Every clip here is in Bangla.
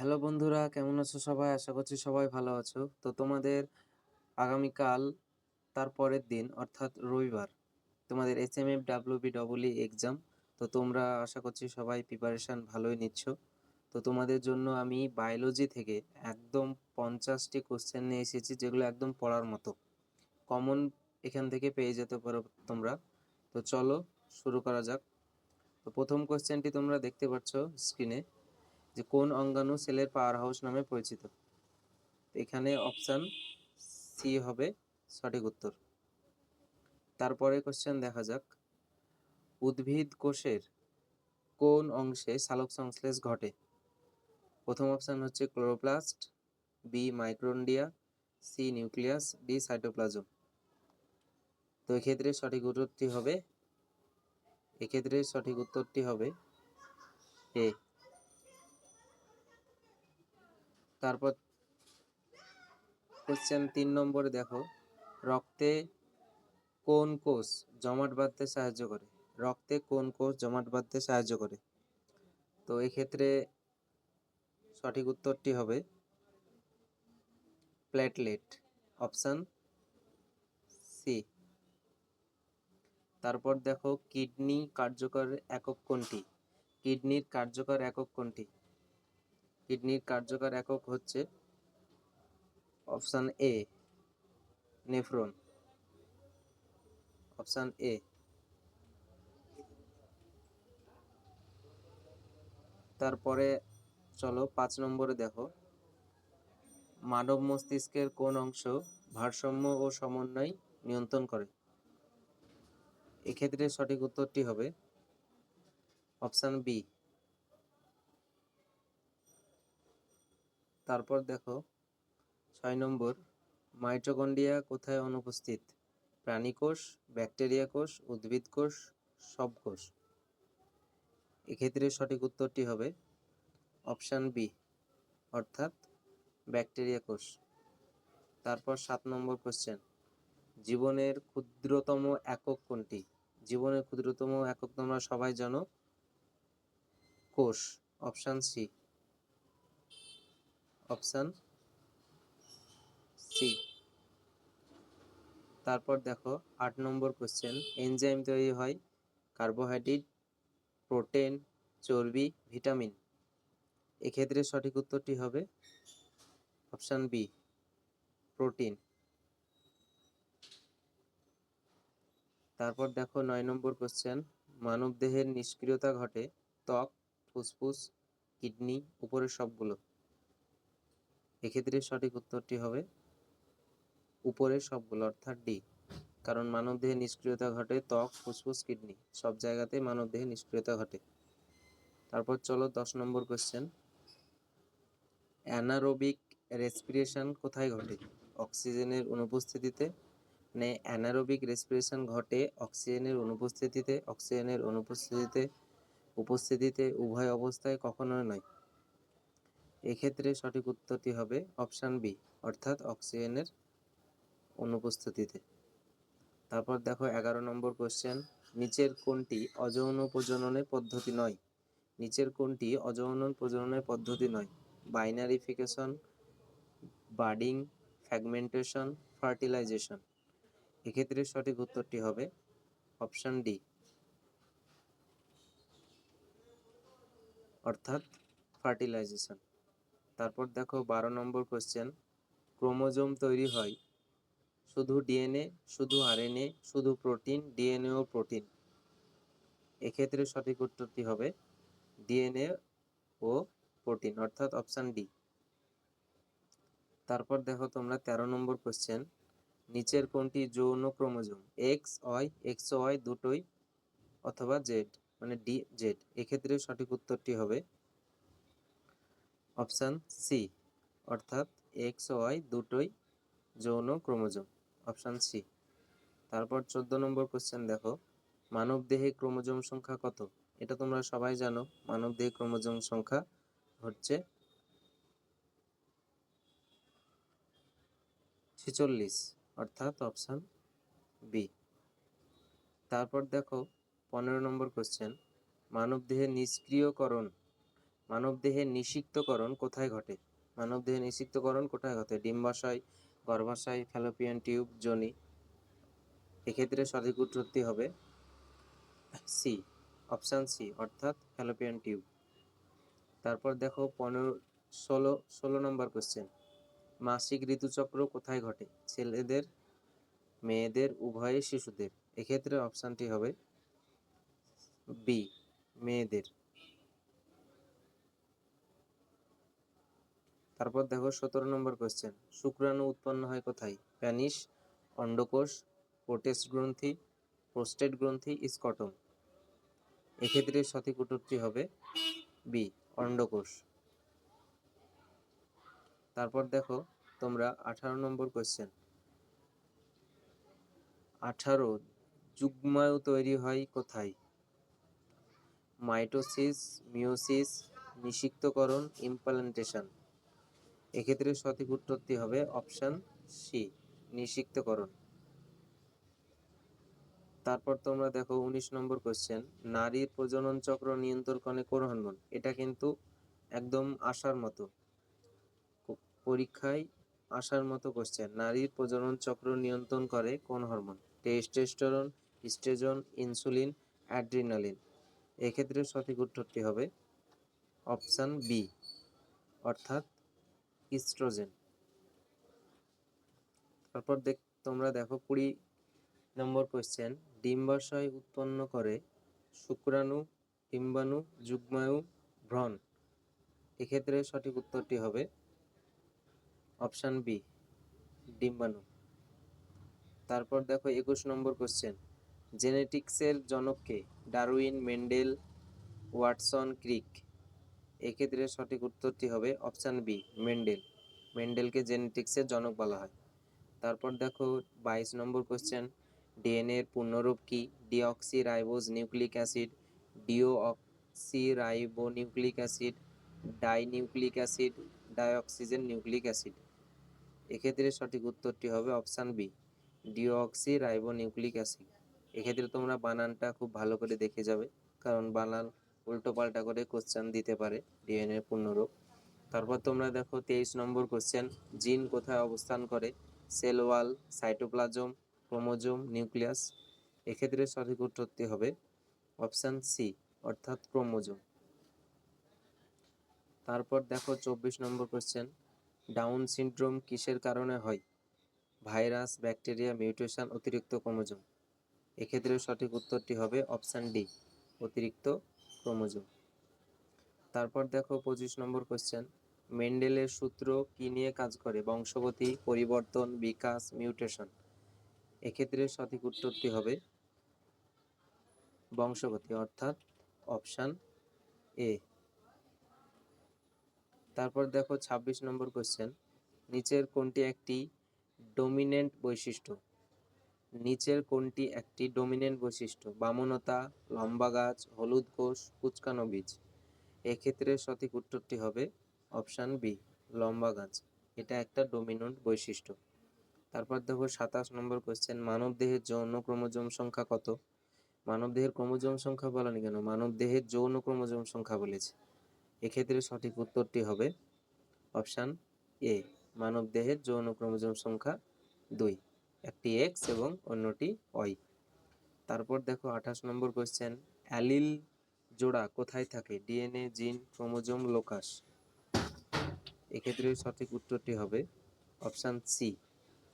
হ্যালো বন্ধুরা, কেমন আছো সবাই? আশা করছি সবাই ভালো আছো। তো তোমাদের আগামীকাল তার পরের দিন, অর্থাৎ রবিবার, তোমাদের S M F W B double exam তো তোমরা আশা করছি সবাই প্রিপারেশান ভালোই নিচ্ছ। তো তোমাদের জন্য আমি বায়োলজি থেকে একদম পঞ্চাশটি কোশ্চেন নিয়ে এসেছি, যেগুলো একদম পড়ার মতো। কমন এখান থেকে পেয়ে যেতে পারো তোমরা। তো চলো শুরু করা যাক। তো প্রথম কোশ্চেনটি তোমরা দেখতে পাচ্ছ স্ক্রিনে যে কোন অঙ্গাণু সেলের পাওয়ার হাউস নামে পরিচিত। এখানে অপশান সি হবে সঠিক উত্তর। তারপরে কোশ্চেন দেখা যাক। উদ্ভিদ কোষের কোন অংশে সালোক সংশ্লেষ ঘটে? প্রথম অপশান হচ্ছে chloroplast, B mitochondria, C nucleus D cytoplasm. তো এক্ষেত্রে সঠিক উত্তরটি হবে, এক্ষেত্রে সঠিক উত্তরটি হবে এ। তারপর কোশ্চেন তিন নম্বরে দেখো, রক্তে কোন কোষ জমাট বাঁধতে সাহায্য করে? রক্তে কোন কোষ জমাট বাঁধতে সাহায্য করে? তো এক্ষেত্রে সঠিক উত্তরটি হবে প্ল্যাটলেট অপশান সি তারপর দেখো, কিডনি কার্যকর একক কোনটি? কিডনির কার্যকর একক কোনটি? কিডনির কার্যকর একক হচ্ছে option A, nephron. Option A. তারপরে চলো পাঁচ নম্বরে দেখো। মানব মস্তিষ্কের কোন অংশ ভারসাম্য ও সমন্বয় নিয়ন্ত্রণ করে? এক্ষেত্রে সঠিক উত্তরটি হবে অপশান বি তারপর দেখো, ছয় নম্বর, মাইটোকন্ড্রিয়া কোথায় অনুপস্থিত? প্রাণী কোষ ব্যাকটেরিয়া কোষ, উদ্ভিদ কোষ, সব কোষ। এক্ষেত্রে সঠিক উত্তরটি হবে অপশান বি, অর্থাৎ ব্যাকটেরিয়া কোষ। তারপর সাত নম্বর কোশ্চেন জীবনের ক্ষুদ্রতম একক কোনটি? জীবনের ক্ষুদ্রতম একক তোমরা সবাই জানো কোষ, অপশান সি অপশান সি। তারপর দেখো, আট নম্বর কোশ্চেন এনজাইম তৈরি হয় কার্বোহাইড্রেট প্রোটিন চর্বি ভিটামিন এক্ষেত্রে সঠিক উত্তরটি হবে অপশান বি প্রোটিন তারপর দেখো, নয় নম্বর কোশ্চেন মানবদেহের নিষ্ক্রিয়তা ঘটে ত্বক, ফুসফুস, কিডনি, উপরের সবগুলো। এক্ষেত্রে সঠিক উত্তরটি হবে উপরের সবগুলো, অর্থাৎ ডি কারণ মানবদেহে নিষ্ক্রিয়তা ঘটে ত্বক, ফুসফুস, কিডনি। সব জায়গাতে মানবদেহে নিষ্ক্রিয়তা ঘটে। তারপর চলো দশ নম্বর কোশ্চেন অ্যানারোবিক রেসপিরেশন কোথায় ঘটে? অক্সিজেনের অনুপস্থিতিতে। মানে অ্যানারোবিক রেসপিরেশন ঘটে অক্সিজেনের অনুপস্থিতিতে। অক্সিজেনের অনুপস্থিতিতে, উপস্থিতিতে উভয় অবস্থায় কখনোই নয়। এক্ষেত্রে সঠিক উত্তরটি হবে অপশান বি, অর্থাৎ অক্সিজেনের অনুপস্থিতিতে। তারপর দেখো এগারো নম্বর কোশ্চেন নিচের কোনটি অযৌন প্রজননের পদ্ধতি নয়। নিচের কোনটি অযৌন প্রজননের পদ্ধতি নয়। বাইনারিফিকেশন বাডিং ফ্র্যাগমেন্টেশন ফার্টিলাইজেশন এক্ষেত্রে সঠিক উত্তরটি হবে অপশান ডি। অর্থাৎ ফার্টিলাইজেশন তারপর দেখো বারো নম্বর কোশ্চেন ক্রোমোজোম তৈরি হয় শুধু ডিএনএ শুধু আরএনএ শুধু প্রোটিন ডিএনএ ও প্রোটিন এক্ষেত্রে সঠিক উত্তরটি হবে ডিএনএ ও প্রোটিন অর্থাৎ অপশান ডি তারপর দেখো তোমরা তেরো নম্বর কোশ্চেন নিচের কোনটি যৌন chromosome? X Y X Y দুটোই অথবা জেড মানে ডি জেড এক্ষেত্রে সঠিক উত্তরটি হবে অপশান সি, অর্থাৎ এক্স ওয়াই দুটোই যৌন ক্রোমোজোম। Option C. তারপর চোদ্দ নম্বর কোশ্চেন দেখো। মানব দেহে ক্রোমোজোম সংখ্যা কত? এটা তোমরা সবাই জানো। মানব দেহে ক্রোমোজোম সংখ্যা হচ্ছে ছেচল্লিশ, অর্থাৎ অপশান বি। তারপর দেখো, পনেরো নম্বর কোশ্চেন মানব দেহের নিষ্ক্রিয়করণ মানবদেহের নিষিক্তকরণ কোথায় ঘটে? মানবদেহের নিষিক্তকরণ কোথায় ঘটে? ডিম্বাশয়, গর্ভাশয়, ফ্যালোপিয়ান টিউব যোনি এক্ষেত্রে সঠিক উত্তরটি হবে সি, অপশান সি, অর্থাৎ ফ্যালোপিয়ান টিউব। তারপর দেখো পনেরো, ষোলো ষোলো নম্বর কোশ্চেন মাসিক ঋতুচক্র কোথায় ঘটে? ছেলেদের, মেয়েদের উভয়ে শিশুদের। এক্ষেত্রে অপশানটি হবে বি, মেয়েদের। তারপর দেখো সতেরো নম্বর কোশ্চেন শুক্রাণু উৎপন্ন হয় কোথায়? প্যানিস অন্ডকোষ প্রোটেস্ট গ্রন্থি প্রোস্টেট গ্রন্থি স্কটম এক্ষেত্রে সঠিক উত্তরটি হবে বি অন্ডকোষ তারপর দেখো তোমরা আঠারো নম্বর কোয়েশ্চেন আঠারো যুগ্মায়ু তৈরি হয় কোথায়? মাইটোসিস মিওসিস নিষিক্তকরণ ইমপ্লান্টেশন এক্ষেত্রে সঠিক উত্তরটি হবে অপশন সি নিষিক্তকরণ তারপর তোমরা দেখো উনিশ নম্বর কোশ্চেন নারীর প্রজনন চক্র নিয়ন্ত্রণ কোন হরমোন এটা কিন্তু একদম আসার মতো। পরীক্ষায় আসার মতো কোশ্চেন নারীর প্রজনন চক্র নিয়ন্ত্রণ করে কোন hormone testosterone oestrogen insulin adrenaline এক্ষেত্রে সঠিক উত্তরটি হবে অপশান বি, অর্থাৎ ইস্ট্রোজেন তারপর দেখ, তোমরা দেখো কুড়ি নম্বর কোয়েশ্চেন ডিম্বাশয় উৎপন্ন করে শুক্রাণু, ডিম্বাণু যুগ্মাণু ভ্রণ। এক্ষেত্রে সঠিক উত্তরটি হবে অপশান বি ডিম্বাণু। তারপর দেখো একুশ নম্বর কোশ্চেন জেনেটিক্সের জনককে ডারউইন, মেন্ডেল, ওয়াটসন, ক্রিক। এক্ষেত্রে সঠিক উত্তরটি হবে অপশান বি, মেন্ডেল। মেন্ডেলকে জেনেটিক্সের জনক বলা হয়। তারপর দেখো বাইশ নম্বর কোশ্চেন ডিএনএ এর পূর্ণরূপ কি? Deoxyribose nucleic acid deoxyribonucleic acid, dinucleic acid, dioxygen nucleic acid. এক্ষেত্রে সঠিক উত্তরটি হবে option B deoxyribonucleic acid. এক্ষেত্রে তোমরা বানানটা খুব ভালো করে দেখে যাবে, কারণ বানান উল্টো পাল্টা করে কোশ্চেন দিতে পারে ডিএনএ পূর্ণরূপ। তারপর তোমরা দেখো তেইশ নম্বর কোশ্চেন জিন কোথায় অবস্থান করে? Cell wall, cytoplasm, chromosome, nucleus. এক্ষেত্রে সঠিক উত্তরটি হবে অপশান সি অর্থাৎ ক্রোমোজোম। তারপর দেখো চব্বিশ নম্বর কোশ্চেন ডাউন সিনড্রোম কিসের কারণে হয়? ভাইরাস, ব্যাকটেরিয়া, মিউটেশন, অতিরিক্ত ক্রোমোজোম। এক্ষেত্রে সঠিক উত্তরটি হবে অপশান ডি অতিরিক্ত ক্রোমোজোম। তারপর দেখো পঁচিশ নম্বর কোশ্চেন মেন্ডেলের সূত্র কি নিয়ে কাজ করে? বংশগতি, পরিবর্তন, বিকাশ মিউটেশন এক্ষেত্রে সঠিক উত্তরটি হবে বংশগতি, অর্থাৎ অপশান এ তারপর দেখো ২৬ নম্বর কোশ্চেন নিচের কোনটি একটি ডোমিনেন্ট বৈশিষ্ট্য? নিচের কোনটি একটি ডোমিনেন্ট বৈশিষ্ট্য, বামনতা, লম্বা গাছ, হলুদ কোষ, কুচকানো বীজ। এক্ষেত্রে সঠিক উত্তরটি হবে অপশান বি, লম্বা গাছ। এটা একটা ডোমিনেন্ট বৈশিষ্ট্য। তারপর দেখো সাতাশ নম্বর কোয়েশ্চেন মানব দেহের যৌন ক্রোমোজোম সংখ্যা কত? মানব দেহের ক্রোমোজোম সংখ্যা বলেনি কেন? মানব দেহের যৌন ক্রোমোজোম সংখ্যা বলেছে। এক্ষেত্রে সঠিক উত্তরটি হবে অপশান এ মানব দেহের যৌন ক্রোমোজোম সংখ্যা দুই। একটি এক্স এবং অন্যটি ওয়াই তারপর দেখো আঠাশ নম্বর কোয়েশ্চেন অ্যালিল জোড়া কোথায় থাকে? ডিএনএ, জিন, ক্রোমোজোম, লোকাস। এক্ষেত্রে সঠিক উত্তরটি হবে অপশান সি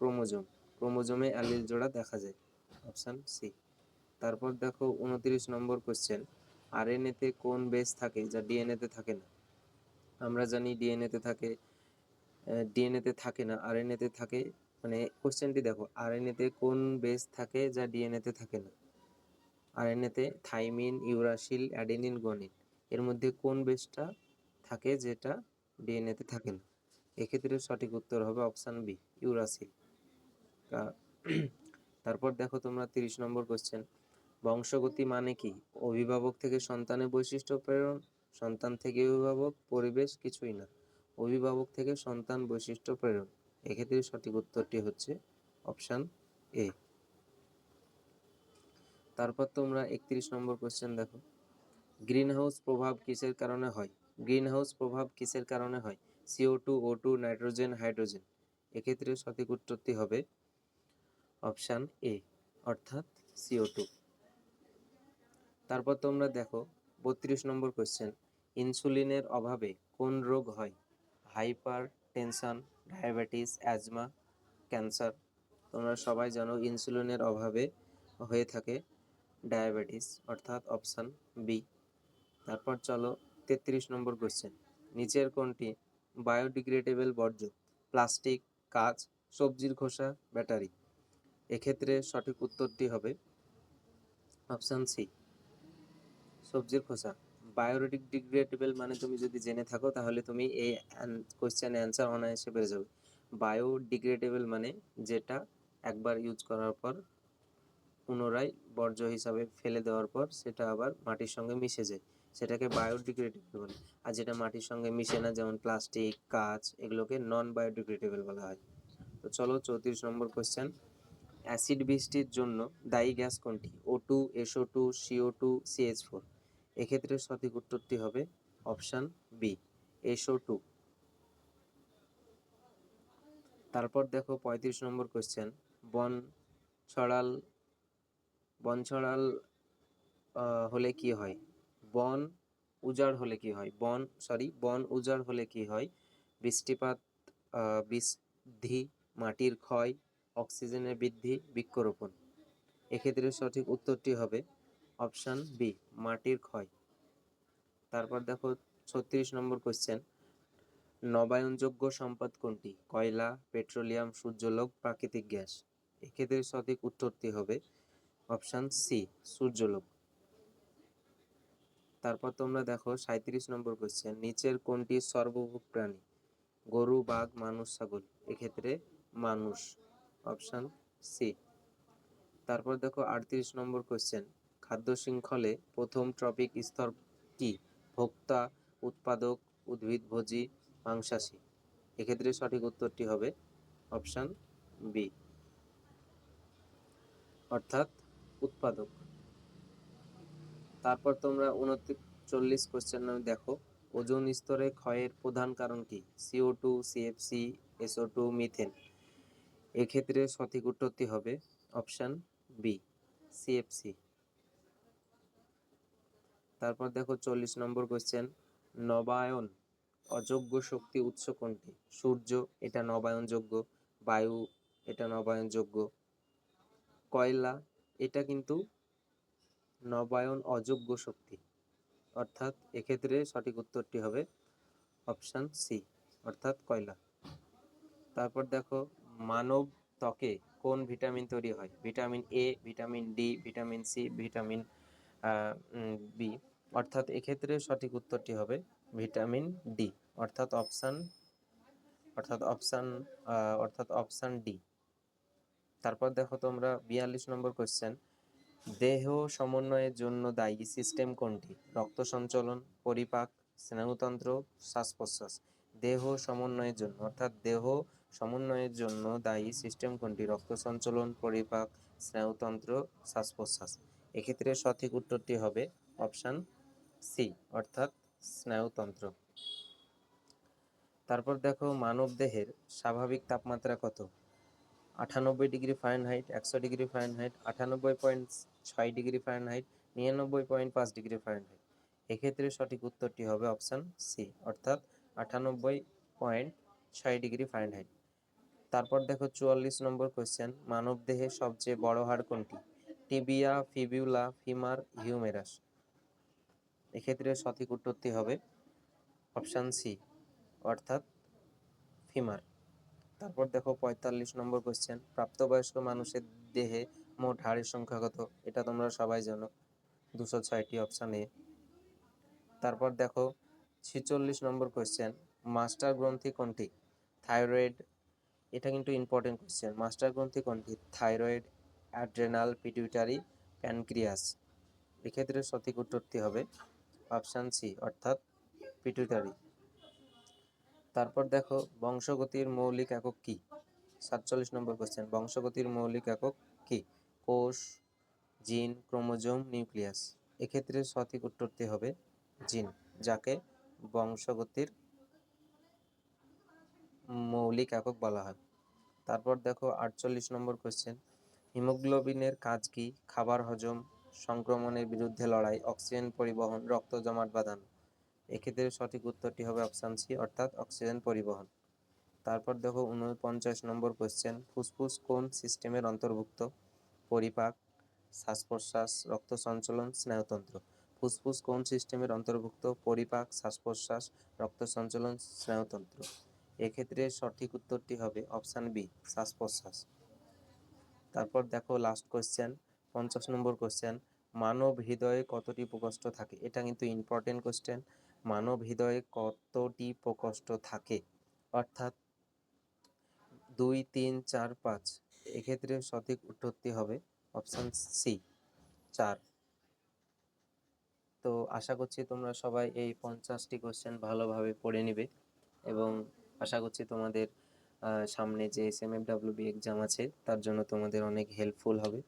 ক্রোমোজোম। ক্রোমোজোমে অ্যালিল জোড়া দেখা যায়। অপশান সি তারপর দেখো উনত্রিশ নম্বর কোশ্চেন আরএনএতে কোন বেস থাকে যা ডিএনএতে থাকে না? আমরা জানি ডিএনএতে থাকে ডিএনএতে থাকে না আর আরএনএতে থাকে মানে কোশ্চেনটি দেখো আরএনএতে কোন বেস থাকে যা ডিএনএতে থাকে না? আরএনএতে থাইমিন ইউরাসিল অ্যাডেনিন গনিন এর মধ্যে কোন বেসটা থাকে যেটা ডিএনএতে থাকে না? এক্ষেত্রে সঠিক উত্তর হবে অপশান বি ইউরাসিল তারপর দেখো তোমরা তিরিশ নম্বর কোশ্চেন বংশগতি মানে কি? অভিভাবক থেকে সন্তানের বৈশিষ্ট্য প্রেরণ, সন্তান থেকে অভিভাবক, পরিবেশ কিছুই না। অভিভাবক থেকে সন্তান বৈশিষ্ট্য প্রেরণ। এক্ষেত্রে সঠিক উত্তরটি হচ্ছে অপশান এ। তারপর তোমরা একত্রিশ নম্বর কোশ্চেন দেখো। গ্রিন হাউস প্রভাব কিসের কারণে হয়? গ্রিনহাউস প্রভাব কিসের কারণে হয়? C O two O two nitrogen, hydrogen. এক্ষেত্রে সঠিক উত্তরটি হবে অপশান এ, অর্থাৎ সিও টু তারপর তোমরা দেখো বত্রিশ নম্বর কোশ্চেন ইনসুলিনের অভাবে কোন রোগ হয়? Hypertension diabetes, asthma, cancer, তোমরা সবাই জানো ইনসুলিনের অভাবে হয়ে থাকে ডায়াবেটিস, অর্থাৎ অপশান বি। তারপর চলো তেত্রিশ নম্বর কোশ্চেন নিচের কোনটি? বায়োডিগ্রেডেবল বর্জ্য, প্লাস্টিক, কাঁচ, সবজির খোসা, ব্যাটারি। এক্ষেত্রে সঠিক উত্তরটি হবে অপশান সি, সবজির খোসা। বায়োডিগ্রেডেবল মানে তুমি যদি জেনে থাকো, তাহলে তুমি এই কোয়েশ্চেন অ্যান্সার অনায়াসে পেয়ে যাবে। বায়োডিগ্রেডেবল মানে যেটা একবার ইউজ করার পর, পুনরায় বর্জ্য হিসাবে ফেলে দেওয়ার পর সেটা আবার মাটির সঙ্গে মিশে যায়। সেটাকে বায়োডিগ্রেডেবল বলে। আর যেটা মাটির সঙ্গে মিশে না, যেমন প্লাস্টিক কাঁচ, এগুলোকে নন বায়োডিগ্রেডেবল বলা হয়। তো চলো চৌত্রিশ নম্বর কোয়েশ্চেন অ্যাসিড বৃষ্টির জন্য দায়ী গ্যাস কোনটি? O two S O two C O two C H four এক্ষেত্রে সঠিক উত্তরটি হবে অপশান বি এসও টু তারপর দেখো পঁয়ত্রিশ নম্বর কোশ্চেন বন ছড়াল বন ছড়াল হলে কি হয়? বন উজাড় হলে কি হয়? বন সরি বন উজাড় হলে কি হয়? বৃষ্টিপাত বৃদ্ধি, মাটির ক্ষয়, অক্সিজেনের বৃদ্ধি, বৃক্ষরোপণ। এক্ষেত্রে সঠিক উত্তরটি হবে অপশান বি মাটির ক্ষয়। তারপর দেখো ছত্রিশ নম্বর কোশ্চেন নবায়নযোগ্য সম্পদ কোনটি? কয়লা, পেট্রোলিয়াম, সূর্যলোক, প্রাকৃতিক গ্যাস। এক্ষেত্রে সঠিক উত্তরটি হবে অপশান সি সূর্যলোক। তারপর তোমরা দেখো সাঁত্রিশ নম্বর কোশ্চেন নিচের কোনটি সর্বভোগ প্রাণী? গরু, বাঘ, মানুষ, ছাগল। এক্ষেত্রে মানুষ। অপশান সি তারপর দেখো আটত্রিশ নম্বর কোশ্চেন খাদ্য শৃঙ্খলে প্রথম ট্রপিক স্তর কি? ভোক্তা, উৎপাদক, উদ্ভিদভোজী, মাংসাশী। এক্ষেত্রে সঠিক উত্তরটি হবে অপশান বি। অর্থাৎ উৎপাদক। তারপর তোমরা উনচল্লিশ কোশ্চেন নামে দেখো, ওজোন স্তরে ক্ষয়ের প্রধান কারণ কি? C O two CFC S O two methane এক্ষেত্রে সঠিক উত্তরটি হবে অপশান বি সিএফসি তারপর দেখো চল্লিশ নম্বর কোশ্চেন নবায়ন অযোগ্য শক্তি উৎস কোনটি? সূর্য, এটা নবায়নযোগ্য, বায়ু, এটা নবায়নযোগ্য। কয়লা, এটা কিন্তু নবায়ন অযোগ্য শক্তি। অর্থাৎ এক্ষেত্রে সঠিক উত্তরটি হবে অপশান সি অর্থাৎ কয়লা। তারপর দেখো মানব ত্বকে কোন ভিটামিন তৈরি হয়? Vitamin A vitamin D vitamin C vitamin B অর্থাৎ এক্ষেত্রে সঠিক উত্তরটি হবে ভিটামিন ডি, অর্থাৎ অপশান অর্থাৎ অপশান অর্থাৎ অপশান ডি। তারপর দেখো তোমরা বিয়াল্লিশ নম্বর কোশ্চেন দেহ সমন্বয়ের জন্য দায়ী সিস্টেম কোনটি? রক্ত সঞ্চালন, পরিপাক, স্নায়ুতন্ত্র শ্বাস প্রশ্বাস দেহ সমন্বয়ের জন্য, অর্থাৎ দেহ সমন্বয়ের জন্য দায়ী সিস্টেম কোনটি? রক্ত সঞ্চালন, পরিপাক, স্নায়ুতন্ত্র শ্বাস প্রশ্বাস এক্ষেত্রে সঠিক উত্তরটি হবে অপশান সি, অর্থাৎ স্নায়ুতন্ত্র। তারপর দেখো মানব দেহের স্বাভাবিক তাপমাত্রা কত? আটানব্বই ডিগ্রি ফারেনহাইট, একশো ডিগ্রি ফারেনহাইট, আটানব্বই পয়েন্ট ছয় ডিগ্রি ফারেনহাইট, নিরানব্বই পয়েন্ট পাঁচ ডিগ্রি ফারেনহাইট। এক্ষেত্রে সঠিক উত্তরটি হবে অপশান সি, অর্থাৎ আটানব্বই পয়েন্ট ছয় ডিগ্রি ফারেনহাইট। তারপর দেখো চুয়াল্লিশ নম্বর কোয়েশ্চেন মানব দেহের সবচেয়ে বড় হাড় কোনটি? Tibia, fibula, femur, humerus. এক্ষেত্রে সঠিক উত্তরটি হবে অপশান সি, অর্থাৎ ফিমার তারপর দেখো পঁয়তাল্লিশ নম্বর কোশ্চেন প্রাপ্তবয়স্ক মানুষের দেহে মোট হাড়ের সংখ্যা কত? এটা তোমরা সবাই জানো, দুশো ছয়টি অপশান এ। তারপর দেখো ছিচল্লিশ নম্বর কোশ্চেন মাস্টার গ্রন্থি কোনটি? থাইরয়েড এটা কিন্তু ইম্পর্টেন্ট কোশ্চেন মাস্টার গ্রন্থি কোনটি? থাইরয়েড অ্যাড্রেনাল পিটুইটারি প্যানক্রিয়াস এক্ষেত্রে সঠিক উত্তরটি হবে অপশান সি, অর্থাৎ পিটুইটারি তারপর দেখো, বংশগতির মৌলিক একক কি? সাতচল্লিশ নম্বর কোশ্চেন বংশগতির মৌলিক একক কি? কোষ, জিন, ক্রোমোজোম, নিউক্লিয়াস। এক্ষেত্রে সঠিক উত্তরটি হবে জিন, যাকে বংশগতির মৌলিক একক বলা হয়। তারপর দেখো, আটচল্লিশ নম্বর কোশ্চেন হিমোগ্লোবিনের কাজ কি? খাবার হজম সংক্রমণের বিরুদ্ধে লড়াই, অক্সিজেন পরিবহন, রক্ত জমাট বাঁধানো। এক্ষেত্রে সঠিক উত্তরটি হবে অপশান সি, অর্থাৎ অক্সিজেন পরিবহন। তারপর দেখো উনপঞ্চাশ নম্বর কোশ্চেন ফুসফুস কোন সিস্টেমের অন্তর্ভুক্ত? পরিপাক শ্বাস প্রশ্বাস রক্ত সঞ্চালন, স্নায়ুতন্ত্র। ফুসফুস কোন সিস্টেমের অন্তর্ভুক্ত? পরিপাক শ্বাস প্রশ্বাস রক্ত সঞ্চালন, স্নায়ুতন্ত্র। এক্ষেত্রে সঠিক উত্তরটি হবে অপশান বি শ্বাস প্রশ্বাস তারপর দেখো লাস্ট কোশ্চেন পঞ্চাশ নম্বর কোশ্চেন মানব হৃদয়ে কতটি প্রকষ্ট থাকে? এটা কিন্তু ইম্পর্টেন্ট কোশ্চেন মানব হৃদয়ে কতটি প্রকষ্ট থাকে? অর্থাৎ দুই, তিন, চার, পাঁচ। এক্ষেত্রে সঠিক উত্তরটি হবে অপশান সি চার। তো আশা করছি তোমরা সবাই এই পঞ্চাশটি কোশ্চেন ভালোভাবে পড়ে নিবে এবং আশা করছি তোমাদের সামনে যে S M F W B exam আছে, তার জন্য তোমাদের অনেক হেল্পফুল হবে।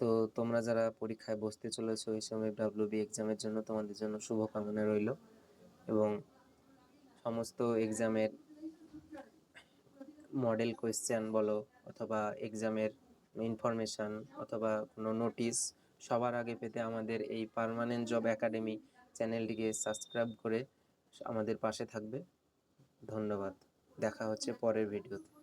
তো তোমরা যারা পরীক্ষায় বসতে চলেছো এই সময় ডাব্লিউবি এক্সামের জন্য তোমাদের জন্য শুভকামনা রইল এবং সমস্ত এক্সামের মডেল কোয়েশ্চেন বলো অথবা এক্সামের ইনফরমেশান অথবা কোনো নোটিশ সবার আগে পেতে আমাদের এই পার্মানেন্ট জব একাডেমি চ্যানেলটিকে সাবস্ক্রাইব করে আমাদের পাশে থাকবে। ধন্যবাদ। দেখা হচ্ছে পরের ভিডিওতে